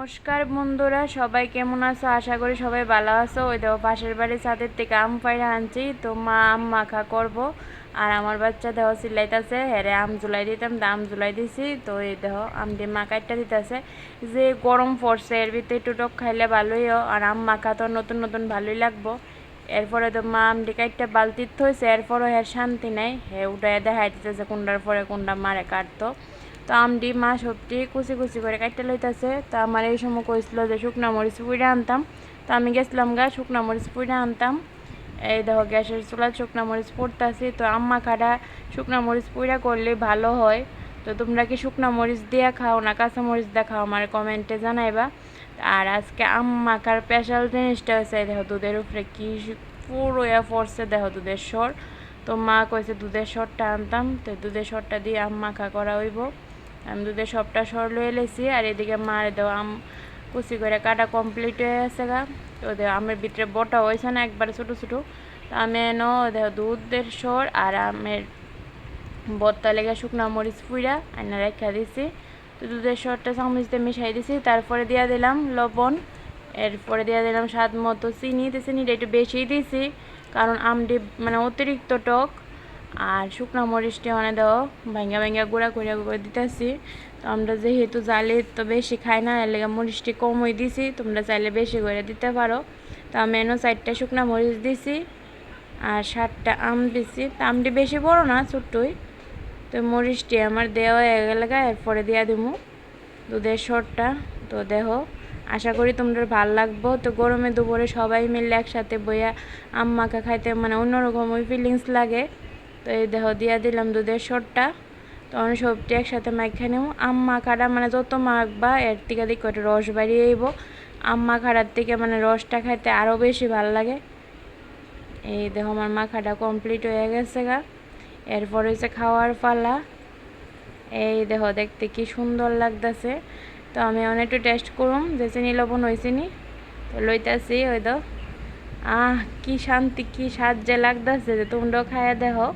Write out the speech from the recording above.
নমস্কার বন্ধুরা, সবাই কেমন আছো? আশা করি সবাই ভালো আছো। ওই দেখো, পাশের বাড়ির ছাদের থেকে আম পাইরা আনছি। তো মা আম মাখা করব। আর আমার বাচ্চা দেহ সিলাইতেছে, হেরে আম জুলাই দিতাম আম জুলাই দিছি। তো এই দেহ আম দিয়ে মাখাইটা দিতেছে। যে গরম পড়ছে, এর ভিতরে একটু টক খাইলে ভালোই আর আম মাখা তো নতুন নতুন ভালোই লাগবো। এরপরে তো মা আমটি কাইটটা বালতির থইছে। এরপরও হ্যাঁ শান্তি নাই। হ্যাঁ উঠায় দেখাই দিতেছে কোনটার পরে কোনটা মারে কাটতো। তো আমডি মা সবটি কুচি কুচি করে কাটতে লইতেছে তো আমার এই সময় কইছিল যে শুকনা মরিচ পুইড়ে আনতাম। তো আমি গেছিলাম গা, শুকনা মরিচ পুইড়ে আনতাম। এই দেখো গ্যাসের চুলা শুকনা মরিচ পড়তাছি তো আম্মা খাটা শুকনা মরিচ পুইড়া করলে ভালো হয়। তো তোমরা কি শুকনা মরিচ দিয়ে খাও না কাঁচা মরিচ দিয়ে খাও আমার কমেন্টে জানাইবা। আর আজকে আম্মা খার স্পেশাল জিনিসটা হয়েছে দেখো দুধের উপরে কি পুরো পড়ছে দেখো দুধের স্বর তো মা কইছে দুধের স্বরটা আনতাম। তো দুধের স্বরটা দিয়ে আম মাখা করা হইব। আমি দুধের সবটা সর লয়ে লেছি আর এদিকে মার দেও আম কুচি করে কাটা কমপ্লিট হয়ে গেছে গা। দেও আমের ভিতরে বটা হয়েছে না একবারে ছোটো ছোটো। তো আমি দেখো, দুধের সর আর আমের বত্তা লেগে শুকনো মরিচ পুইরা আইনা রেখা দিছি। তো দুধের সরটা চামচ দিয়ে মিশাই দিছি, তারপরে দিয়া দিলাম লবণ। এরপরে দিয়া দিলাম স্বাদ মতো চিনি, তো চিনিটা একটু বেশিই দিছি, কারণ আমটি মানে অতিরিক্ত টক। আর শুকনো মরিচটি অনেক দাও। ভাঙ্গা ভাঙ্গা গুঁড়া করে করে দিতেছি। তো আমরা যেহেতু জালে তো বেশি খাই না, এর লেগে মরিচটি কমই দিছি। তোমরা চাইলে বেশি করে দিতে পারো। তো আমি এনো চারটা শুকনো মরিচ দিছি আর সাতটা আম দিছি। তো আমটি বেশি বড় না, ছোট্টই। তো মরিচটি আমার দেওয়া হয়ে গেলে এরপরে দিয়া দিমু। দুধের সরটা তো দেহ আশা করি তোমাদের ভালো লাগবো। তো গরমে দুপুরে সবাই মিলে একসাথে বইয়া মাখা খাইতে মানে অন্যরকম ওই ফিলিংস লাগে। তো এই দেহ দিয়া দিলাম দুধের সরটা তখন সবটি একসাথে মাখা নেব। আম মাখাটা মানে যত মাখবা এর থেকে দিকে একটু রস বাড়িয়ে আইব। আম মাখাটার থেকে মানে রসটা খাইতে আরও বেশি ভালো লাগে। এই দেখো, আমার মাখাটা কমপ্লিট হয়ে গেছে গা। এরপর হচ্ছে খাওয়ার পালা। এই দেখো, দেখতে কি সুন্দর লাগতেছে। তো আমি অনেক একটু টেস্ট করুম যে চিনি, লবণ হয়েছে নি তো লইতাছি, ওই তো আহ, কি শান্তি, কি স্বাদ যে লাগতেছে যে তোমরাও খাইয়া দেখো।